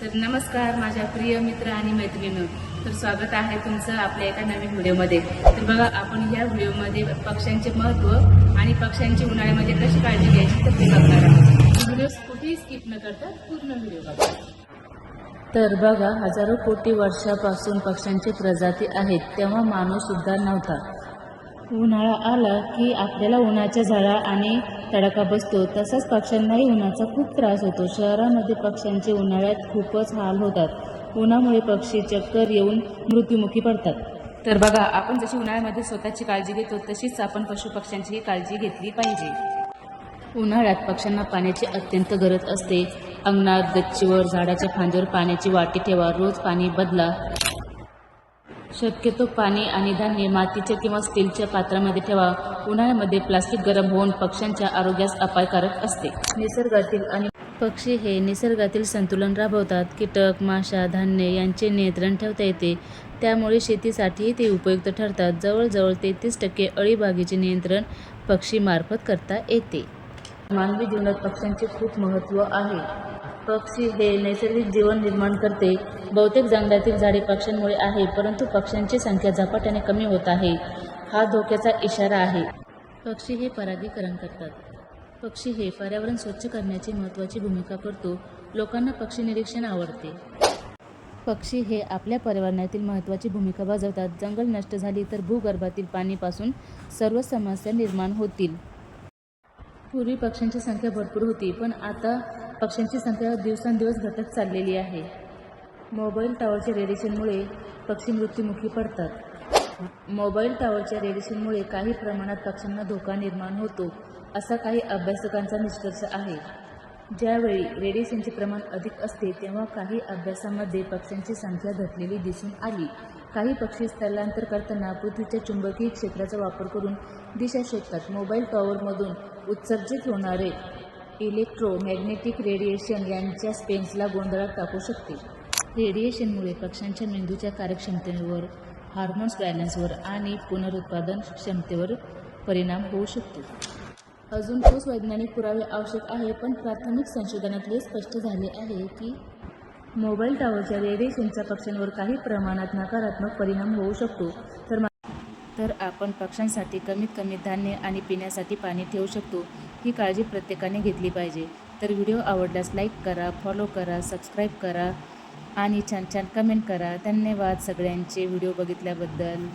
तर नमस्कार माझ्या प्रिय मित्र आणि मैत्रिणी. तर स्वागत आहे तुमचं आपल्या एका नवीन व्हिडिओमध्ये. तर बघा आपण या व्हिडिओमध्ये पक्ष्यांचे महत्त्व आणि पक्ष्यांची उन्हाळ्यामध्ये कशी काळजी घ्यायची तर ते बघणार आहोत. व्हिडिओ कुठेही स्किप न करता पूर्ण व्हिडिओ बघा. तर बघा हजारो कोटी वर्षापासून पक्ष्यांची प्रजाती आहेत तेव्हा माणूस सुद्धा नव्हता. उन्हाळा आला की आपल्याला उन्हाच्या झाडा आणि तडाखा बसतो. तसाच पक्ष्यांनाही उन्हाचा खूप त्रास होतो. शहरामध्ये पक्ष्यांचे उन्हाळ्यात खूपच हाल होतात. उन्हामुळे पक्षी चक्कर येऊन मृत्युमुखी पडतात. तर बघा आपण जशी उन्हाळ्यामध्ये स्वतःची काळजी घेतो तशीच आपण पशुपक्ष्यांचीही काळजी घेतली पाहिजे. उन्हाळ्यात पक्ष्यांना पाण्याची अत्यंत गरज असते. अंगणात गच्चीवर झाडाच्या फांदीवर पाण्याची वाटी ठेवा. रोज पाणी बदला. शक्यतो पाणी आणि धान्य मातीच्या किंवा स्टीलच्या पात्रामध्ये ठेवा. उन्हाळ्यामध्ये प्लास्टिक गरम होऊन पक्ष्यांच्या आरोग्यास अपायकारक असते. निसर्गातील आणि पक्षी हे निसर्गातील संतुलन राबवतात. कीटक माशा धान्य यांचे नियंत्रण ठेवता येते. त्यामुळे शेतीसाठीही ते उपयुक्त ठरतात. जवळजवळ तेहतीस टक्के अळीबागेचे नियंत्रण पक्षीमार्फत करता येते. मानवी जीवनात पक्ष्यांचे खूप महत्त्व आहे. पक्षी हे नैसर्गिक जीवन निर्माण करते. बहुतेक जंगलातील झाडे पक्ष्यांमुळे आहे परंतु पक्ष्यांची संख्या झपाट्याने कमी होत आहे. हा धोक्याचा इशारा आहे. पक्षी हे परागीकरण करतात. पक्षी हे पर्यावरण स्वच्छ करण्याची महत्त्वाची भूमिका करतो. लोकांना पक्षी निरीक्षण आवडते. पक्षी हे आपल्या पर्यावरणातील महत्त्वाची भूमिका बजावतात. जंगल नष्ट झाली तर भूगर्भातील पाणीपासून सर्व समस्या निर्माण होतील. पूर्वी पक्ष्यांची संख्या भरपूर होती पण आता पक्ष्यांची संख्या दिवसेंदिवस घटत चाललेली आहे. मोबाईल टॉवरच्या रेडिएशनमुळे पक्षी मृत्युमुखी पडतात. मोबाईल टॉवरच्या रेडिएशनमुळे काही प्रमाणात पक्ष्यांना धोका निर्माण होतो असा काही अभ्यासकांचा निष्कर्ष आहे. ज्यावेळी रेडिएशनचे प्रमाण अधिक असते तेव्हा काही अभ्यासामध्ये पक्ष्यांची संख्या घटलेली दिसून आली. काही पक्षी स्थलांतर करताना पृथ्वीच्या चुंबकीय क्षेत्राचा वापर करून दिशा शोधतात. मोबाईल टॉवरमधून उत्सर्जित होणारे इलेक्ट्रोमॅग्नेटिक रेडिएशन यांच्या स्पेन्सला गोंधळात टाकू शकते. रेडिएशनमुळे पक्ष्यांच्या मेंदूच्या कार्यक्षमतेवर हार्मोन्स बॅलन्सवर आणि पुनरुत्पादन क्षमतेवर परिणाम होऊ शकतो. अजून ठोस वैज्ञानिक पुरावे आवश्यक आहे पण प्राथमिक संशोधनातले स्पष्ट झाले आहे की मोबाईल टॉवरच्या रेडिएशनचा पक्ष्यांवर काही प्रमाणात नकारात्मक परिणाम होऊ शकतो. तर तर आपण पक्ष्यांसाठी कमीत कमी धान्य आणि पिण्यासाठी पाणी ठेवू शकतो. ही काळजी प्रत्येकाने घेतली पाहिजे. तर व्हिडिओ आवडल्यास लाईक करा फॉलो करा सबस्क्राईब करा आणि छान छान कमेंट करा. धन्यवाद सगळ्यांचे व्हिडिओ बघितल्याबद्दल.